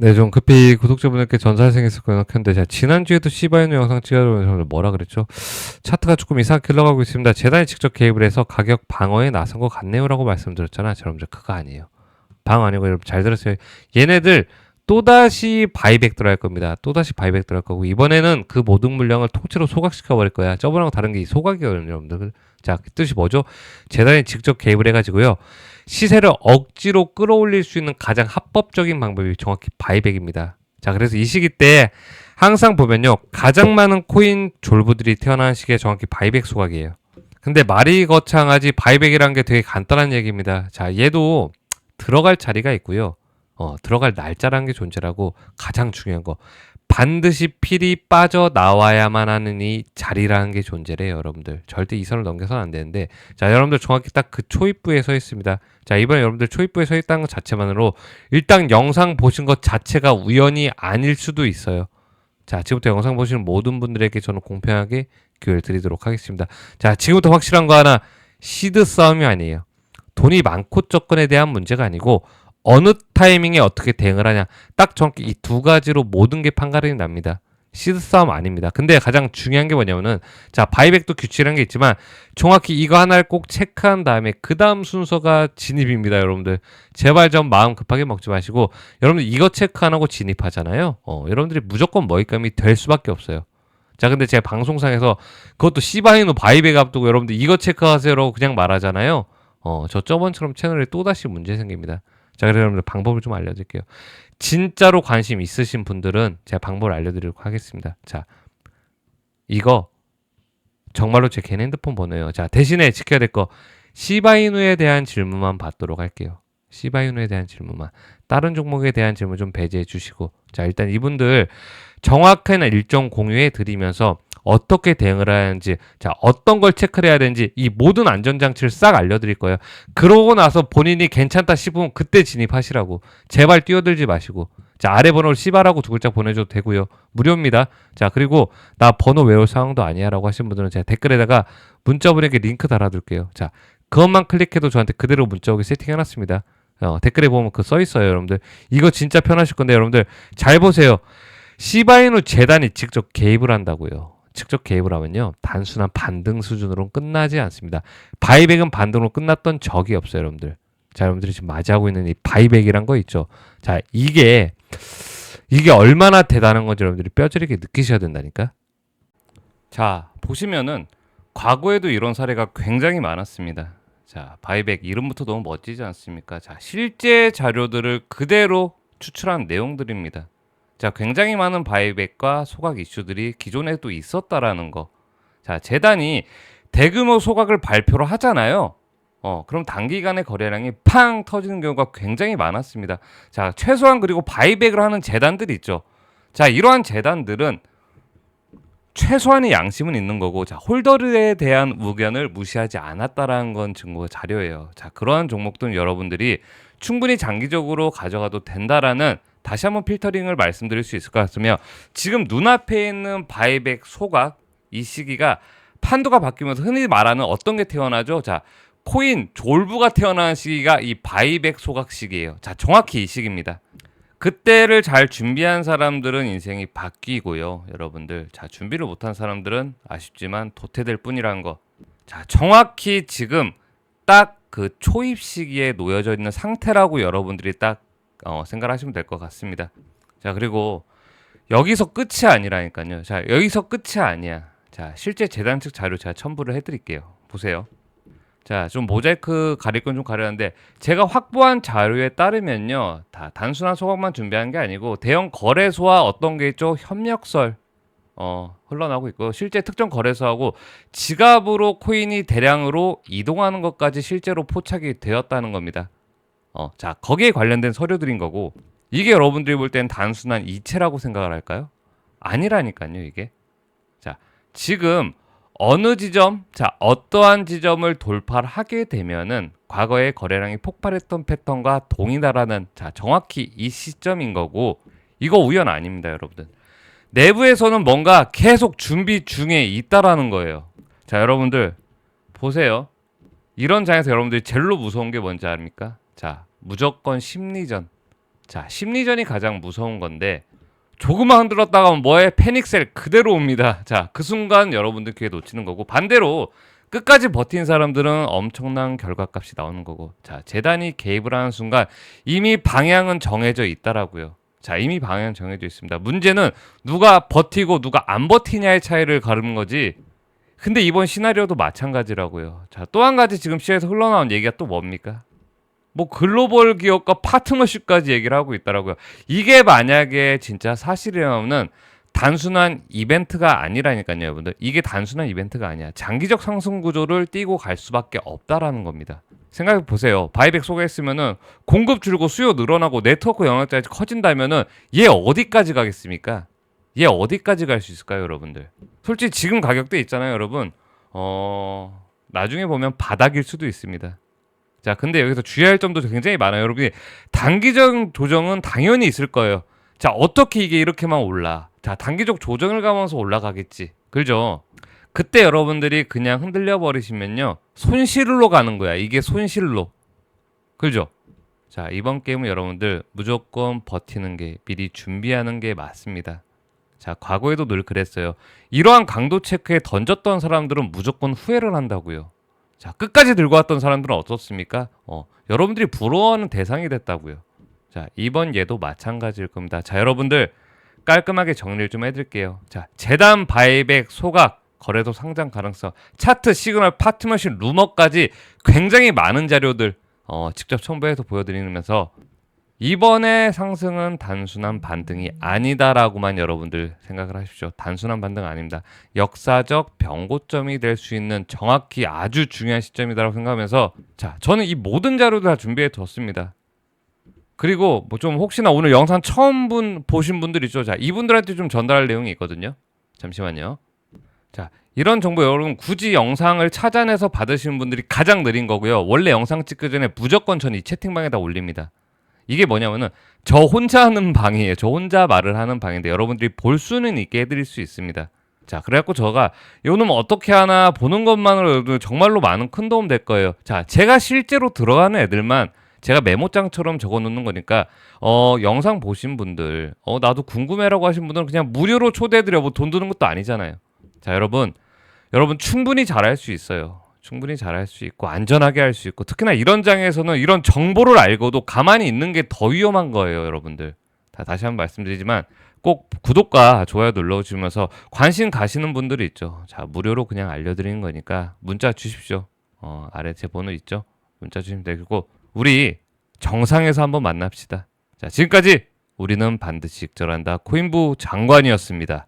네, 좀 급히 구독자분들께 전달생했을 거예요. 근데 제가 지난주에도 시바이누 영상 찍어보면서 뭐라 그랬죠? 차트가 조금 이상하게 흘러가고 있습니다. 재단이 직접 개입을 해서 가격 방어에 나선 것 같네요 라고 말씀드렸잖아요. 자, 여러분들 그거 아니에요. 방어 아니고 여러분 잘 들었어요. 얘네들 또다시 바이백 들어갈 겁니다. 또다시 바이백 들어갈 거고 이번에는 그 모든 물량을 통째로 소각시켜 버릴 거야. 저번하고 다른 게 이 소각이거든요, 여러분들. 자, 그 뜻이 뭐죠? 재단이 직접 개입을 해가지고요. 시세를 억지로 끌어올릴 수 있는 가장 합법적인 방법이 정확히 바이백입니다. 자, 그래서 이 시기 때 항상 보면요. 가장 많은 코인 졸부들이 태어난 시기에 정확히 바이백 소각이에요. 근데 말이 거창하지 바이백이라는 게 되게 간단한 얘기입니다. 자, 얘도 들어갈 자리가 있고요. 어, 들어갈 날짜라는 게 존재라고 가장 중요한 거. 반드시 필이 빠져 나와야만 하는 이 자리라는 게 존재래요, 여러분들. 절대 이 선을 넘겨서는 안 되는데. 자, 여러분들 정확히 딱 그 초입부에 서 있습니다. 자, 이번에 여러분들 초입부에 서 있다는 것 자체만으로 일단 영상 보신 것 자체가 우연이 아닐 수도 있어요. 자, 지금부터 영상 보시는 모든 분들에게 저는 공평하게 기회를 드리도록 하겠습니다. 자, 지금부터 확실한 거 하나. 시드 싸움이 아니에요. 돈이 많고 적건에 대한 문제가 아니고 어느 타이밍에 어떻게 대응을 하냐. 딱 정확히 이 두 가지로 모든 게 판가름이 납니다. 시드 싸움 아닙니다. 근데 가장 중요한 게 뭐냐면은 자 바이백도 규칙이라는 게 있지만 정확히 이거 하나를 꼭 체크한 다음에 그 다음 순서가 진입입니다, 여러분들. 제발 좀 마음 급하게 먹지 마시고 여러분들 이거 체크 안 하고 진입하잖아요. 어, 여러분들이 무조건 먹잇감이 될 수밖에 없어요. 자, 근데 제가 방송상에서 그것도 시바이노 바이백 앞두고 여러분들 이거 체크하세요라고 그냥 말하잖아요. 어, 저 저번처럼 채널에 또다시 문제 생깁니다. 자, 그래서 여러분들 방법을 좀 알려드릴게요. 진짜로 관심 있으신 분들은 제가 방법을 알려드리도록 하겠습니다. 자, 이거 정말로 제 개인 핸드폰 번호예요. 자, 대신에 지켜야 될 거 시바이누에 대한 질문만 받도록 할게요. 시바이누에 대한 질문만. 다른 종목에 대한 질문 좀 배제해 주시고. 자, 일단 이분들 정확한 일정 공유해 드리면서 어떻게 대응을 하는지, 자, 어떤 걸 체크를 해야 되는지 이 모든 안전장치를 싹 알려드릴 거예요. 그러고 나서 본인이 괜찮다 싶으면 그때 진입하시라고. 제발 뛰어들지 마시고. 자, 아래 번호를 씨바라고 두 글자 보내줘도 되고요. 무료입니다. 자, 그리고 나 번호 외울 상황도 아니야 라고 하신 분들은 제가 댓글에다가 문자 보내기 링크 달아둘게요. 자, 그것만 클릭해도 저한테 그대로 문자 오게 세팅해놨습니다. 어, 댓글에 보면 그 써 있어요, 여러분들. 이거 진짜 편하실 건데, 여러분들 잘 보세요. 시바이누 재단이 직접 개입을 한다고요. 직접 개입을 하면요. 단순한 반등 수준으로 끝나지 않습니다. 바이백은 반등으로 끝났던 적이 없어요, 여러분들. 자, 여러분들이 지금 맞이하고 있는 이 바이백이란 거 있죠. 자, 이게 이게 얼마나 대단한 건지 여러분들이 뼈저리게 느끼셔야 된다니까. 자, 보시면은 과거에도 이런 사례가 굉장히 많았습니다. 자, 바이백 이름부터 너무 멋지지 않습니까? 자, 실제 자료들을 그대로 추출한 내용들입니다. 자, 굉장히 많은 바이백과 소각 이슈들이 기존에도 있었다라는 거. 자, 재단이 대규모 소각을 발표를 하잖아요. 어, 그럼 단기간에 거래량이 팡 터지는 경우가 굉장히 많았습니다. 자, 최소한 그리고 바이백을 하는 재단들이 있죠. 자, 이러한 재단들은 최소한의 양심은 있는 거고, 자, 홀더에 대한 의견을 무시하지 않았다라는 건 증거 자료예요. 자, 그러한 종목들은 여러분들이 충분히 장기적으로 가져가도 된다라는 다시 한번 필터링을 말씀드릴 수 있을 것 같으며 지금 눈앞에 있는 바이백 소각 이 시기가 판도가 바뀌면서 흔히 말하는 어떤 게 태어나죠? 자, 코인 졸부가 태어나는 시기가 이 바이백 소각 시기예요. 자, 정확히 이 시기입니다. 그때를 잘 준비한 사람들은 인생이 바뀌고요. 여러분들. 자, 준비를 못한 사람들은 아쉽지만 도태될 뿐이라는 거. 자, 정확히 지금 딱 그 초입 시기에 놓여져 있는 상태라고 여러분들이 딱 어, 생각하시면 될 것 같습니다. 자, 그리고 여기서 끝이 아니라니까요. 자, 여기서 끝이 아니야. 자, 실제 재단 측 자료 제가 첨부를 해드릴게요. 보세요. 자, 좀 모자이크 가릴 건 좀 가려는데 제가 확보한 자료에 따르면요, 다 단순한 소각만 준비한 게 아니고 대형 거래소와 어떤 게 있죠, 협력설 어, 흘러나오고 있고 실제 특정 거래소하고 지갑으로 코인이 대량으로 이동하는 것까지 실제로 포착이 되었다는 겁니다. 어, 자, 거기에 관련된 서류들인 거고 이게 여러분들이 볼 땐 단순한 이체라고 생각을 할까요? 아니라니까요, 이게. 자, 지금 어느 지점, 자, 어떠한 지점을 돌파를 하게 되면은 과거에 거래량이 폭발했던 패턴과 동일하다는 자, 정확히 이 시점인 거고 이거 우연 아닙니다, 여러분들. 내부에서는 뭔가 계속 준비 중에 있다라는 거예요. 자, 여러분들 보세요. 이런 장에서 여러분들이 제일로 무서운 게 뭔지 압니까? 자, 무조건 심리전. 자, 심리전이 가장 무서운 건데 조금만 흔들었다가 뭐에 패닉셀 그대로 옵니다. 자, 그 순간 여러분들 기회 놓치는 거고 반대로 끝까지 버틴 사람들은 엄청난 결과값이 나오는 거고 자, 재단이 개입을 하는 순간 이미 방향은 정해져 있다라고요. 자, 이미 방향 정해져 있습니다. 문제는 누가 버티고 누가 안 버티냐의 차이를 가르는 거지. 근데 이번 시나리오도 마찬가지라고요. 자, 또 한 가지 지금 시에서 흘러나온 얘기가 또 뭡니까? 뭐 글로벌 기업과 파트너십까지 얘기를 하고 있더라고요. 이게 만약에 진짜 사실이라면 단순한 이벤트가 아니라니까요, 여러분들. 이게 단순한 이벤트가 아니야. 장기적 상승 구조를 띄고 갈 수밖에 없다라는 겁니다. 생각해 보세요. 바이백 소개했으면은 공급 줄고 수요 늘어나고 네트워크 영역까지 커진다면은 얘 어디까지 가겠습니까? 얘 어디까지 갈 수 있을까요, 여러분들? 솔직히 지금 가격대 있잖아요, 여러분. 어, 나중에 보면 바닥일 수도 있습니다. 자, 근데 여기서 주의할 점도 굉장히 많아요. 여러분이 단기적 조정은 당연히 있을 거예요. 자, 어떻게 이게 이렇게만 올라? 자, 단기적 조정을 가면서 올라가겠지. 그죠? 그때 여러분들이 그냥 흔들려 버리시면요. 손실로 가는 거야. 이게 손실로. 그죠? 자, 이번 게임은 여러분들 무조건 버티는 게 미리 준비하는 게 맞습니다. 자, 과거에도 늘 그랬어요. 이러한 강도 체크에 던졌던 사람들은 무조건 후회를 한다고요. 자, 끝까지 들고 왔던 사람들은 어떻습니까? 어, 여러분들이 부러워하는 대상이 됐다고요. 자, 이번 예도 마찬가지일 겁니다. 자, 여러분들 깔끔하게 정리를 좀 해드릴게요. 자, 재단 바이백 소각 거래소 상장 가능성 차트 시그널 파트너십 루머까지 굉장히 많은 자료들 어, 직접 첨부해서 보여드리면서 이번에 상승은 단순한 반등이 아니다라고만 여러분들 생각을 하십시오. 단순한 반등 아닙니다. 역사적 변고점이 될 수 있는 정확히 아주 중요한 시점이다라고 생각하면서 자, 저는 이 모든 자료들 다 준비해 뒀습니다. 그리고 뭐 좀 혹시나 오늘 영상 처음 분 보신 분들 있죠. 자, 이분들한테 좀 전달할 내용이 있거든요. 잠시만요. 자, 이런 정보 여러분 굳이 영상을 찾아내서 받으시는 분들이 가장 느린 거고요. 원래 영상 찍기 전에 무조건 전 이 채팅방에다 올립니다. 이게 뭐냐면은 저 혼자 하는 방이에요. 저 혼자 말을 하는 방인데 여러분들이 볼 수는 있게 해드릴 수 있습니다. 자, 그래갖고 저가 요놈 어떻게 하나 보는 것만으로도 정말로 많은 큰 도움 될 거예요. 자, 제가 실제로 들어가는 애들만 제가 메모장처럼 적어 놓는 거니까 어 영상 보신 분들 어 나도 궁금해라고 하신 분들은 그냥 무료로 초대해드려 뭐 돈 드는 것도 아니잖아요. 자, 여러분 여러분 충분히 잘할 수 있어요. 충분히 잘할 수 있고 안전하게 할 수 있고 특히나 이런 장에서는 이런 정보를 알고도 가만히 있는 게 더 위험한 거예요, 여러분들. 다 다시 한번 말씀드리지만 꼭 구독과 좋아요 눌러주시면서 관심 가시는 분들이 있죠. 자 무료로 그냥 알려드리는 거니까 문자 주십시오. 어, 아래 제 번호 있죠. 문자 주시면 되고 우리 정상에서 한번 만납시다. 자 지금까지 우리는 반드시 익절한다 코인부 장관이었습니다.